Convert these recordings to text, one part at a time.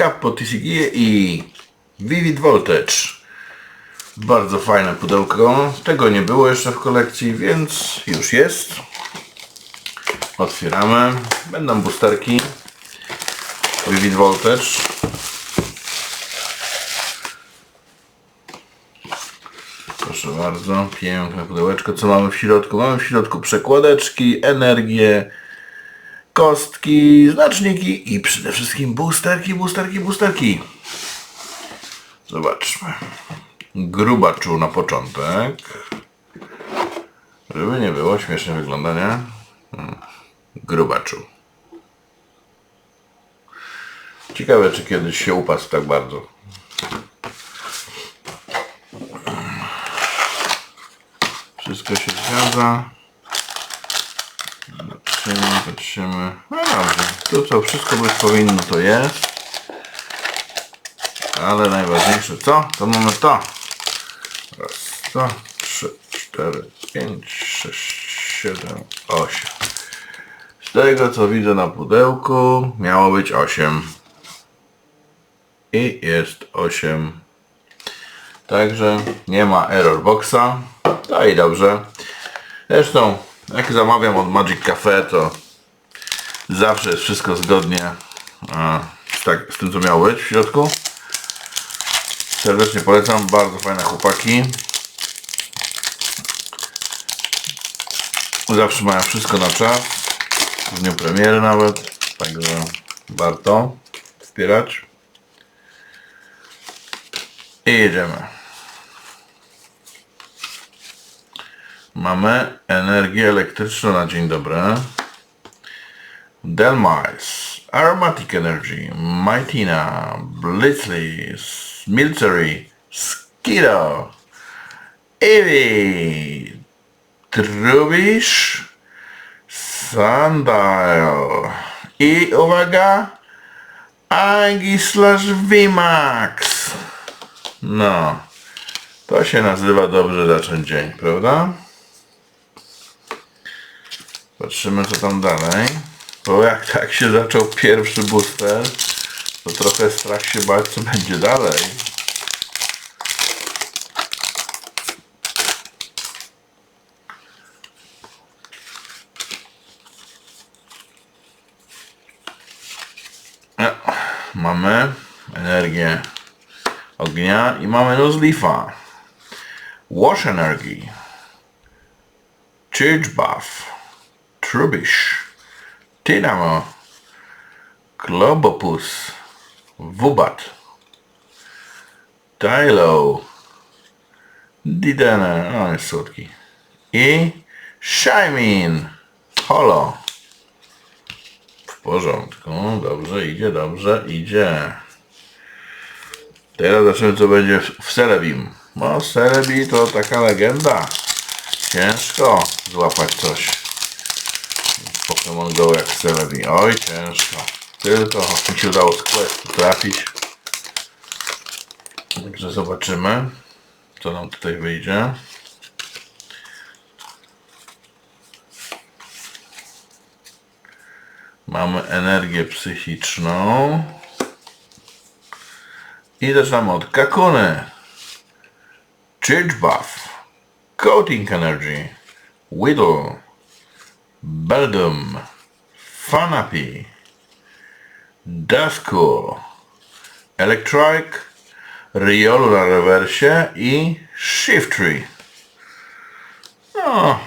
Capo TCG i Vivid Voltage. Bardzo fajne pudełko. Tego nie było jeszcze w kolekcji, więc już jest. Otwieramy. Będą boosterki. Vivid Voltage. Proszę bardzo, piękne pudełeczko. Co mamy w środku? Mamy w środku przekładeczki, energię, kostki, znaczniki i przede wszystkim boosterki, boosterki, boosterki. Zobaczmy. Grubaczu na początek. Żeby nie było, śmiesznie wygląda, nie? Hmm. Grubaczu. Ciekawe, czy kiedyś się upasł tak bardzo. Wszystko się zgadza. Patrzymy, patrzymy. No dobrze. Tu co wszystko być powinno to jest. Ale najważniejsze co? To mamy to. Raz, dwa, trzy, cztery, pięć, sześć, siedem, osiem. Z tego co widzę na pudełku miało być osiem. I jest osiem. Także nie ma error boxa. To i dobrze. Zresztą jak zamawiam od Magic Cafe to zawsze jest wszystko zgodnie z, tak, z tym co miało być w środku. Serdecznie polecam, bardzo fajne chłopaki. Zawsze mają wszystko na czas. W dniu premiery nawet. Także warto wspierać. I jedziemy. Mamy energię elektryczną na dzień dobry. Delmice, Aromatic Energy, Mightina, Blitzly, Milcery, Skiddo, Eevee, Trubish, Sandile i uwaga, Agi slash VMAX. No, to się nazywa dobrze zacząć dzień, prawda? Patrzymy co tam dalej. Bo jak tak się zaczął pierwszy booster, to trochę strach się bać co będzie dalej. Mamy energię ognia i mamy Nuzleafa. Wash Energy. Charge Buff. Trubish, Tynamo, Globopus, Wubat, Tylo, Didene, no jest słodki, i Shimin, Holo. W porządku, dobrze idzie, dobrze idzie. Teraz zobaczymy co będzie w- w Celebim. No Celebi to taka legenda. Ciężko złapać coś. Pokémon Go jak Celebi. Oj, ciężko. Tylko mi się udało z questu trafić. Także zobaczymy, co nam tutaj wyjdzie. Mamy energię psychiczną. I zaczynamy od Kakuny. Charge Buff. Coating Energy. Whittle. Beldum, Fanapi, Duskull, Electric, Riolu na rewersie i Shiftry. No,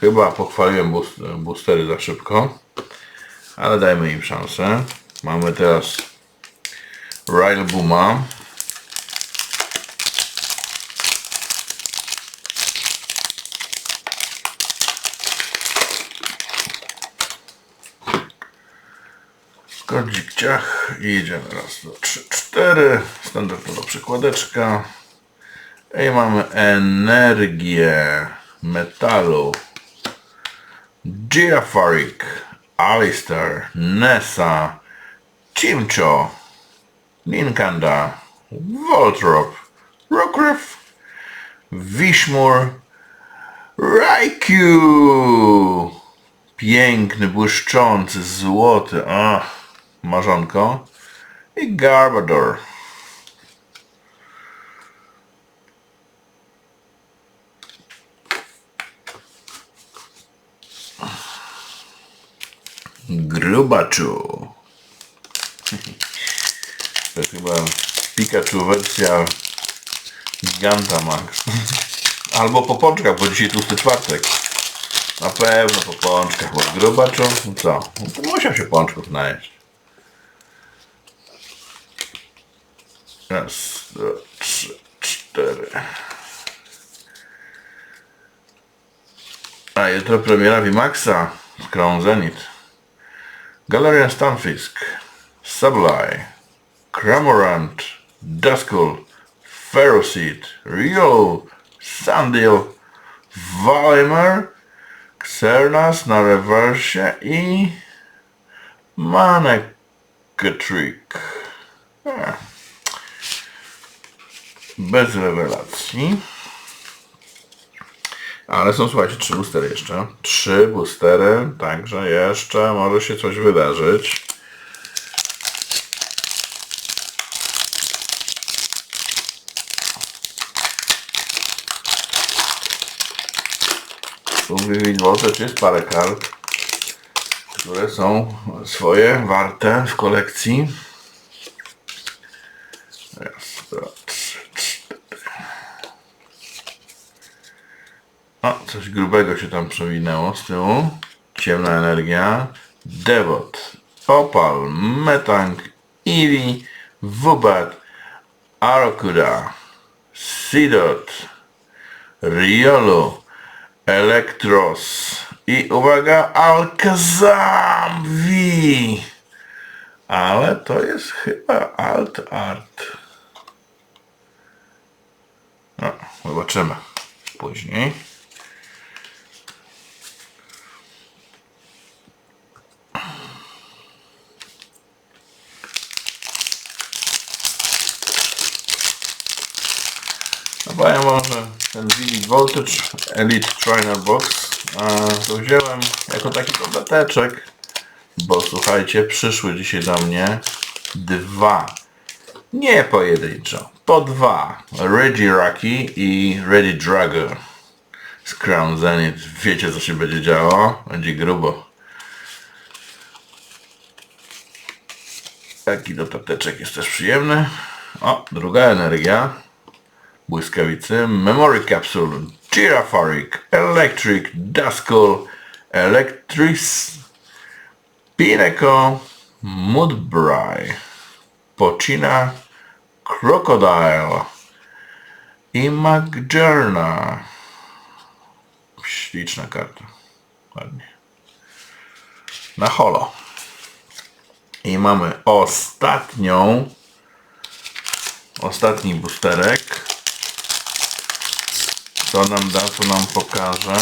chyba pochwaliłem boost, boostery za szybko, ale dajmy im szansę. Mamy teraz Railbooma. Kodzik ciach i jedziemy raz, dwa, trzy, cztery. Standardowa przykładeczka. I mamy energię metalu. Giafarik, Alistair, Nessa, Chimcho, Ninkanda, Voltrop, Rockruff, Wishmur, Raikou. Piękny, błyszczący, złoty. Ach, marzonko. i Garbador. Grubaczu. To chyba Pikachu wersja Giganta Max. Albo po pączkach, bo dzisiaj tłusty czwartek. Na pewno po pączkach, bo grubaczu, no co? No musiał się pączków najeść. Raz, dwa, trzy, cztery. A jutro premiera VMAXa z Crown Zenith. Galarian Stunfisk, Sableye, Cramorant, Duskull, Ferroseed, Rio, Sandil, Valimer, Xernas na rewersie i Manektrick. E. Bez rewelacji. Ale są, słuchajcie, trzy boostery jeszcze. Trzy boostery, także jeszcze może się coś wydarzyć. Tu w Vivid Voltage jest parę kart, które są swoje warte w kolekcji. Raz, dwa, trzy, cztery. O, coś grubego się tam przewinęło z tyłu. Ciemna energia. Devot, Opal, Metang, Eevee, Wubat, Arokuda, Sidot, Riolu, Electros i uwaga Alkazam V. Ale to jest chyba Alt Art. No, zobaczymy później. Voltage Elite Trainer Box to wziąłem jako taki dodateczek, bo słuchajcie, przyszły dzisiaj do mnie dwa, nie pojedynczo, po dwa Regiraki i Ready Drago z Zenith. Wiecie co się będzie działo? Będzie grubo. Taki dodateczek jest też przyjemny. O, druga energia błyskawicy, Memory Capsule, Girafarik, Electric, Duskull, Electris, Pineco, Mudbray, Pocina, Crocodile i Magjerna. Śliczna karta. Ładnie. Na holo. I mamy ostatnią, ostatni boosterek. Co nam da, co nam pokaże.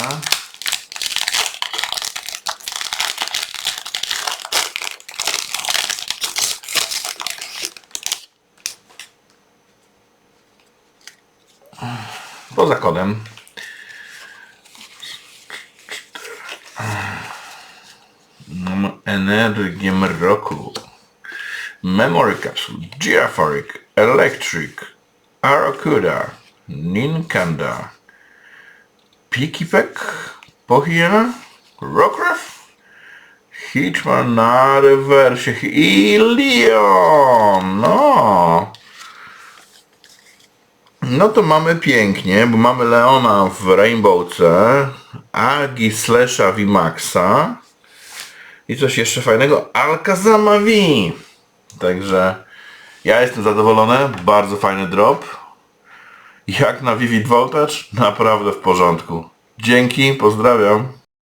Poza kodem. Energię mroku. Memory Capsule, Geophoric, Electric, Aracuda, Ninkanda, Pikipek, Pohiena, Rockruff, Hitchman na rewersie i Leon. No. No to mamy pięknie, bo mamy Leona w Rainbowce, Agi Slasha VMAXa i coś jeszcze fajnego, Alkazama V. Także ja jestem zadowolony, bardzo fajny drop. Jak na Vivid Voltage, naprawdę w porządku. Dzięki, pozdrawiam.